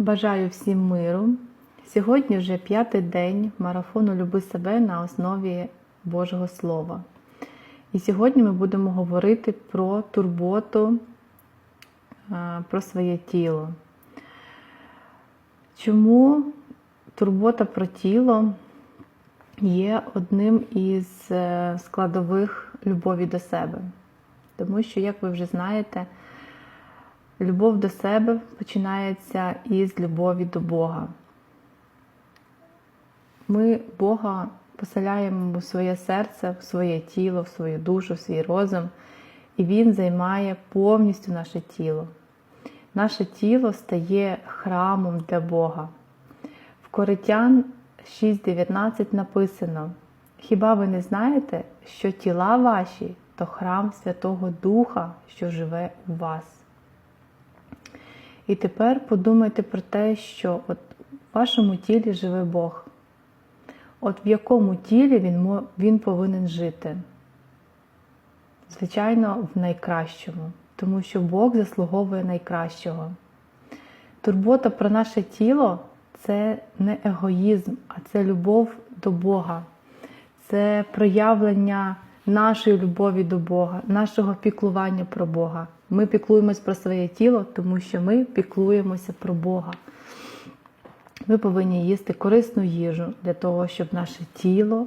Бажаю всім миру. Сьогодні вже п'ятий день марафону Люби себе на основі Божого Слова. І сьогодні ми будемо говорити про турботу, е, про своє тіло. Чому турбота про тіло є одним із е, складових любові до себе? Тому що, як ви вже знаєте, Любов до себе починається із любові до Бога. Ми Бога поселяємо в своє серце, в своє тіло, в свою душу, в свій розум, і Він займає повністю наше тіло. Наше тіло стає храмом для Бога. В Коритян 6:19 написано: Хіба ви не знаєте, що тіла ваші то храм Святого Духа, що живе у вас? І тепер подумайте про те, що от в вашому тілі живе Бог. От в якому тілі він, він повинен жити? Звичайно, в найкращому, тому що Бог заслуговує найкращого. Турбота про наше тіло це не егоїзм, а це любов до Бога, це проявлення нашої любові до Бога, нашого піклування про Бога. Ми піклуємось про своє тіло, тому що ми піклуємося про Бога. Ми повинні їсти корисну їжу для того, щоб наше тіло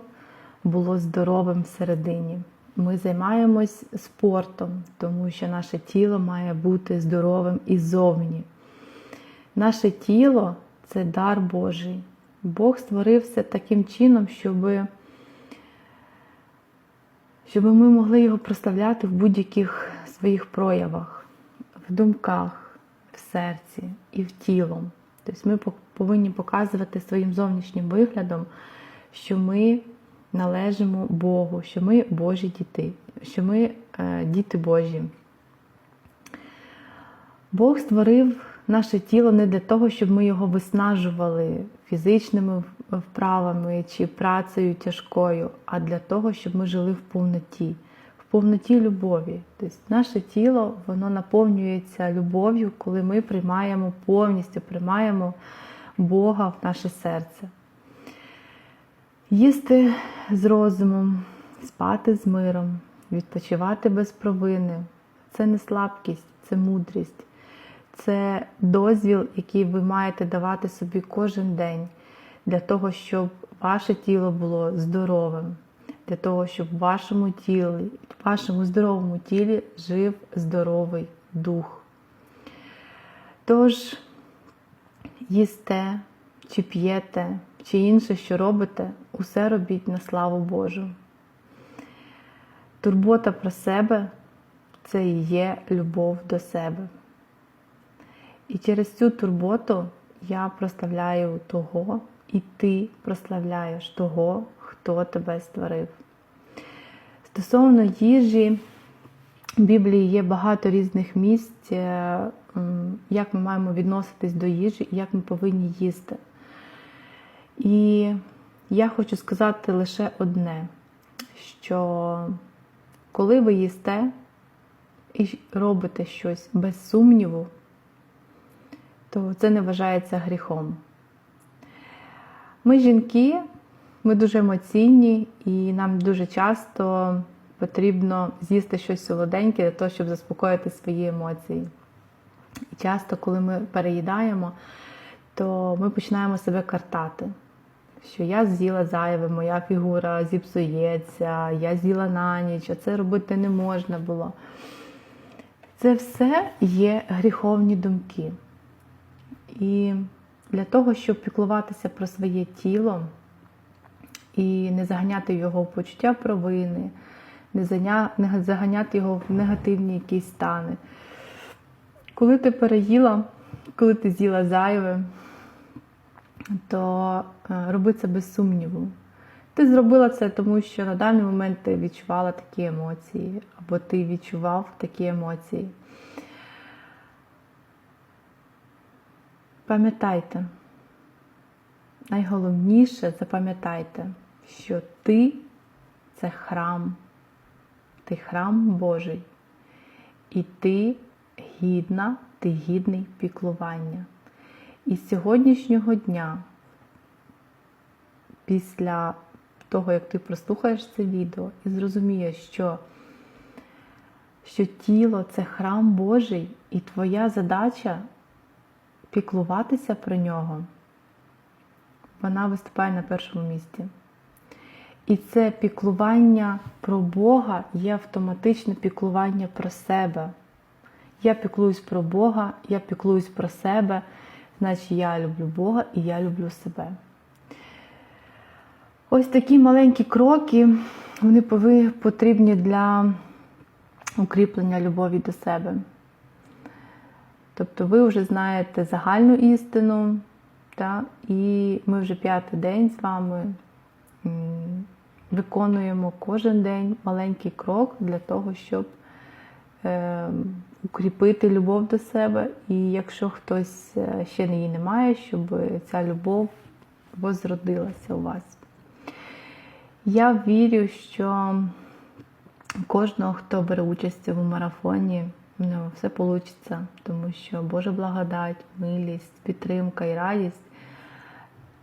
було здоровим всередині. Ми займаємось спортом, тому що наше тіло має бути здоровим і зовні. Наше тіло це дар Божий. Бог створив все таким чином, щоб щоб ми могли його прославляти в будь-яких своїх проявах, в думках, в серці і в тілом. Тобто ми повинні показувати своїм зовнішнім виглядом, що ми належимо Богу, що ми Божі діти, що ми е, діти Божі. Бог створив наше тіло не для того, щоб ми його виснажували фізичними вправами чи працею тяжкою, а для того, щоб ми жили в повноті, в повноті любові. Тобто наше тіло воно наповнюється любов'ю, коли ми приймаємо повністю, приймаємо Бога в наше серце. Їсти з розумом, спати з миром, відпочивати без провини це не слабкість, це мудрість, це дозвіл, який ви маєте давати собі кожен день для того, щоб ваше тіло було здоровим, для того, щоб в вашому тілі, в вашому здоровому тілі жив здоровий дух. Тож, їсте, чи п'єте, чи інше, що робите, усе робіть на славу Божу. Турбота про себе це і є любов до себе. І через цю турботу я прославляю того, і ти прославляєш того, хто тебе створив. Стосовно їжі, в Біблії є багато різних місць, е, як ми маємо відноситись до їжі і як ми повинні їсти. І я хочу сказати лише одне, що коли ви їсте і робите щось без сумніву, то це не вважається гріхом. Ми жінки, ми дуже емоційні, і нам дуже часто потрібно з'їсти щось солоденьке для того, щоб заспокоїти свої емоції. І часто, коли ми переїдаємо, то ми починаємо себе картати. Що я з'їла зайве, моя фігура зіпсується, я з'їла на ніч, а це робити не можна було. Це все є гріховні думки. І для того, щоб піклуватися про своє тіло і не заганяти його в почуття провини, не заганяти його в негативні якісь стани. Коли ти переїла, коли ти з'їла зайве, то е, роби це без сумніву. Ти зробила це, тому що на даний момент ти відчувала такі емоції, або ти відчував такі емоції. Пам'ятайте, найголовніше запам'ятайте, що ти це храм, ти храм Божий, і ти гідна, ти гідний піклування. І з сьогоднішнього дня, після того, як ти прослухаєш це відео і зрозумієш, що, що тіло це храм Божий, і твоя задача піклуватися про нього, вона виступає на першому місці. І це піклування про Бога є автоматичне піклування про себе. Я піклуюсь про Бога, я піклуюсь про себе, значить я люблю Бога і я люблю себе. Ось такі маленькі кроки, вони потрібні для укріплення любові до себе. Тобто ви вже знаєте загальну істину, та? і ми вже п'ятий день з вами виконуємо кожен день маленький крок для того, щоб е, укріпити любов до себе. І якщо хтось е, ще її не має, щоб ця любов возродилася у вас. Я вірю, що кожного, хто бере участь цьому марафоні, в нього все вийде, тому що Божа благодать, милість, підтримка і радість,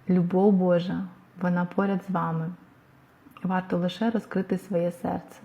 любов Божа, вона поряд з вами. Варто лише розкрити своє серце.